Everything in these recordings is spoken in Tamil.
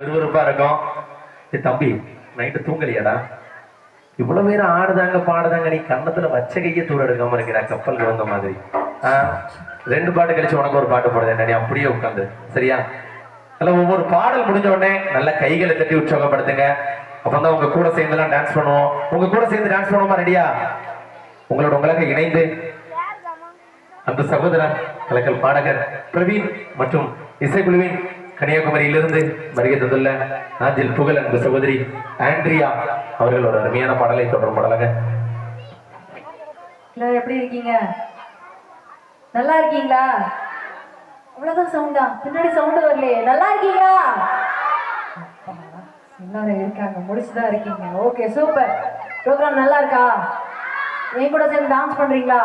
விறுவிறுப்பா இருக்கும். ஏ தம்பி நைட்டு தூங்கலையாடா. இவ்வளவு நேரம் ஆடுதாங்க பாடுதாங்க நீ கன்னத்துல வச்ச கையை தூர எடுக்காம இருக்கிற கப்பல் வந்த மாதிரி. ஆ? ரெண்டு பாட்டு கழிச்சு உனக்கு ஒரு பாட்டு போடுது என்ன நீ அப்படியே உட்காந்து சரியா? அல்ல ஒவ்வொரு பாடல் முடிஞ்ச உடனே நல்ல கைகளை தட்டி உற்சாகப்படுத்துங்க. அப்பதான் உங்க கூட சேர்ந்துலாம் டான்ஸ் பண்ணுவோம். உங்க கூட சேர்ந்து டான்ஸ் பண்ணுவோமா ரெடியா உங்களோட உங்களாக இணைந்து. அந்த சகோதரர் கலக்கல் பாடகர் பிரவீன் மற்றும் இசைக்குழுவின் கன்னியாகுமரியிலிருந்து வருகை தந்துள்ள நாஞ்சில் புகழ் அன்பு சகோதரி ஆண்ட்ரியா அவர்கள் ஒரு அருமையான பாடலை தொடரும் பாடலாக. எப்படி இருக்கீங்க? நல்லா இருக்கீங்களா? அவ்வளவுதான் சவுண்டா பின்னாடி சவுண்டு வரலையே. நல்லா இருக்கீங்களா? எல்லாரும் இருக்காங்க. முடிச்சுதான் இருக்கீங்க. ஓகே சூப்பர் ப்ரோக்ராம் நல்லா இருக்கா? என் கூட சேர்ந்து டான்ஸ் பண்றீங்களா?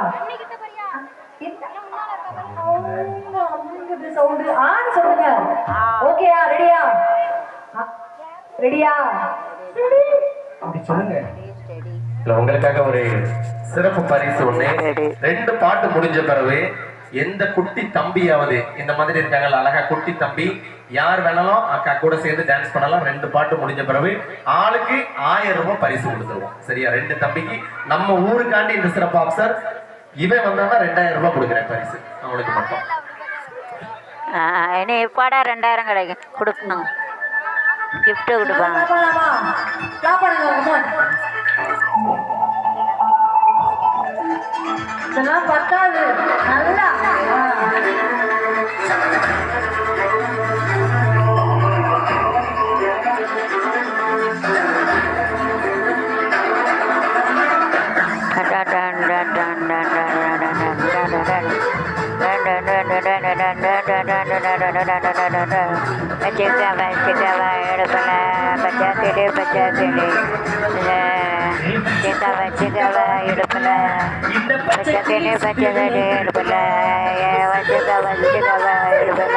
சவுண்டு ஆன்னு சொல்லுங்க ரெடியா அப்படி சொல்லுங்க. உங்களுக்காக ஒரு சிறப்பு பரிசு ஒண்ணு. ரெண்டு பாட்டு முடிஞ்ச பிறகு எந்த குட்டி தம்பியாவது இந்த மாதிரி இருக்காங்கல்ல அழகா குட்டி தம்பி யார் வேணாலும் அக்கா கூட சேர்ந்து டான்ஸ் பண்ணலாம். ரெண்டு பாட்டு முடிஞ்ச பிறகு ஆளுக்கு ஆயிரம் ரூபாய் பரிசு கொடுத்துருவோம். சரியா? ரெண்டு தம்பிக்கு நம்ம ஊருக்காண்டி இந்த சிறப்பு ஆஃபீஸர் இவன் வந்தான்னா ரெண்டாயிரம் ரூபாய் கொடுக்குறேன் பரிசு. அவனுக்கு மட்டும். ஆ, இனி படம் ரெண்டாயிரம் கிடைக்கும். கொடுக்கணும். கிஃப்ட்டு கொடுப்பாங்க. பண்ணலாமா இதெல்லாம் பத்தாது. வச்சுக்கவா வச்சுக்கவா எடுப்பல பச்சாத்திலே பச்சாத்திலே வச்சுக்கவா வச்சுக்கவா எடுப்பல பச்சத்திலே பச்சதிலே எடுப்பல வச்சுக்கவா வச்சுக்கவா எடுப்பல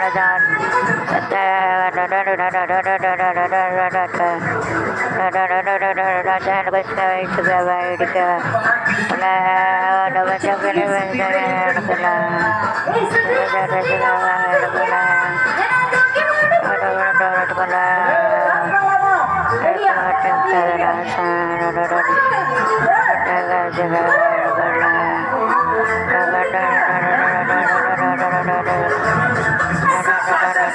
கரானே நயங்கட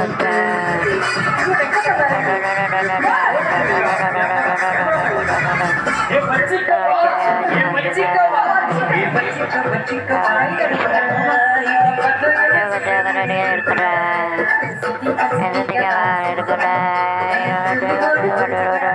எடுக்கிறேன் எடுக்கிறேன்